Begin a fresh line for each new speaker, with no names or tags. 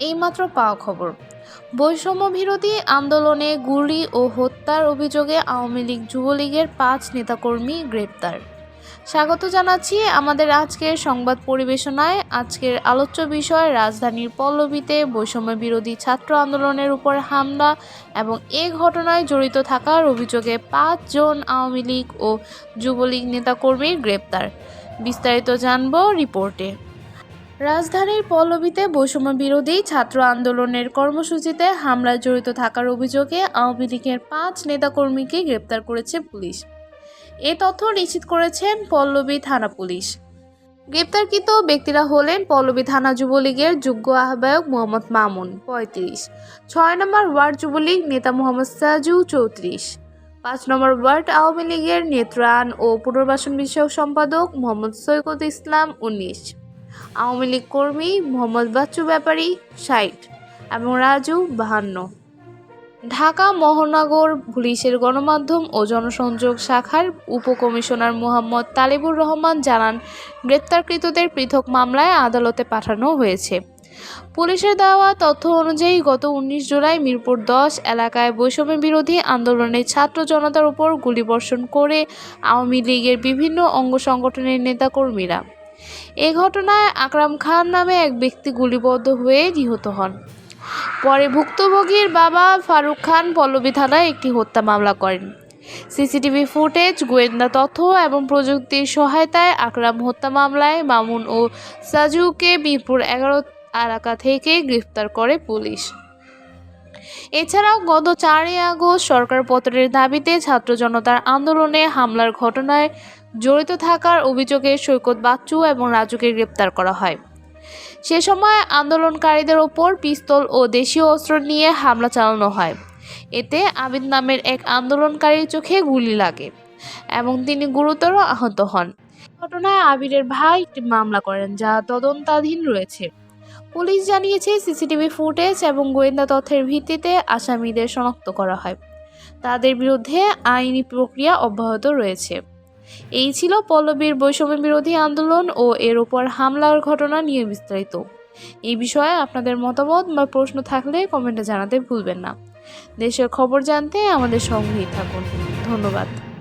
এইমাত্র পাওয়া খবর। বৈষম্য বিরোধী আন্দোলনে গুলি ও হত্যার অভিযোগে আওয়ামী লীগ যুবলীগের পাঁচ নেতাকর্মী গ্রেপ্তার। স্বাগত জানাচ্ছি আমাদের আজকের সংবাদ পরিবেশনায়। আজকের আলোচ্য বিষয়, রাজধানীর পল্লবীতে বৈষম্য বিরোধী ছাত্র আন্দোলনের উপর হামলা এবং এ ঘটনায় জড়িত থাকার অভিযোগে পাঁচজন আওয়ামী লীগ ও যুবলীগ নেতাকর্মীর গ্রেপ্তার। বিস্তারিত জানব রিপোর্টে। রাজধানীর পল্লবীতে বৈষম্য বিরোধী ছাত্র আন্দোলনের কর্মসূচিতে হামলায় জড়িত থাকার অভিযোগে আওয়ামী লীগের পাঁচ নেতাকর্মীকে গ্রেপ্তার করেছে পুলিশ। এ তথ্য নিশ্চিত করেছেন পল্লবী থানা পুলিশ। গ্রেপ্তারকৃত ব্যক্তিরা হলেন পল্লবী থানা যুবলীগের যোগ্য আহ্বায়ক মোহাম্মদ মামুন, পঁয়ত্রিশ। ছয় নম্বর ওয়ার্ড যুবলীগ নেতা মোহাম্মদ সাজু, চৌত্রিশ। পাঁচ নম্বর ওয়ার্ড আওয়ামী লীগের নেত্রায়ণ ও পুনর্বাসন বিষয়ক সম্পাদক মোহাম্মদ সৈকত ইসলাম, উনিশ। আওয়ামী লীগ কর্মী মোহাম্মদ বাচ্চু ব্যাপারী ষাট এবং রাজু বাহান্ন। ঢাকা মহানগর পুলিশের গণমাধ্যম ও জনসংযোগ শাখার উপকমিশনার মোহাম্মদ তালিবুর রহমান জানান, গ্রেপ্তারকৃতদের পৃথক মামলায় আদালতে পাঠানো হয়েছে। পুলিশের দেওয়া তথ্য অনুযায়ী গত উনিশ জুলাই মিরপুর দশ এলাকায় বৈষম্য বিরোধী আন্দোলনে ছাত্র জনতার উপর গুলিবর্ষণ করে আওয়ামী লীগের বিভিন্ন অঙ্গ সংগঠনের নেতাকর্মীরা এ ঘটনায় আকরাম খান নামে এক ব্যক্তি গুলিবদ্ধ হয়ে নিহত হন। পরে ভুক্তভোগীর বাবা ফারুক খান পল্লবী থানায় একটি হত্যা মামলা করেন। সিসিটিভি ফুটেজ, গোয়েন্দা তথ্য এবং প্রযুক্তির সহায়তায় আকরাম হত্যা মামলায় মামুন ও সাজুকে মিরপুর এগারো এলাকা থেকে গ্রেফতার করে পুলিশ। এছাড়াও গত চারই আগস্ট সরকার পত্রের দাবিতে ছাত্র জনতার আন্দোলনে হামলার ঘটনায় জড়িত থাকার অভিযোগে সৈকত বাচ্চু এবং রাজুকে গ্রেপ্তার করা হয়। সে সময় আন্দোলনকারীদের ওপর পিস্তল ও দেশীয় অস্ত্র নিয়ে হামলা চালানো হয়। এতে আবিদ নামের এক আন্দোলনকারীর চোখে গুলি লাগে এবং তিনি গুরুতর আহত হন। ঘটনায় আবিরের ভাই একটি মামলা করেন যা তদন্তাধীন রয়েছে। পুলিশ জানিয়েছে সিসিটিভি ফুটেজ এবং গোয়েন্দা তথ্যের ভিত্তিতে আসামিদের শনাক্ত করা হয়। তাদের বিরুদ্ধে আইনি প্রক্রিয়া অব্যাহত রয়েছে। এই ছিল পল্লবীর বৈষম্য বিরোধী আন্দোলন ও এর উপর হামলার ঘটনা নিয়ে বিস্তারিত। এই বিষয়ে আপনাদের মতামত বা প্রশ্ন থাকলে কমেন্টে জানাতে ভুলবেন না। দেশের খবর জানতে আমাদের সঙ্গেই থাকুন। ধন্যবাদ।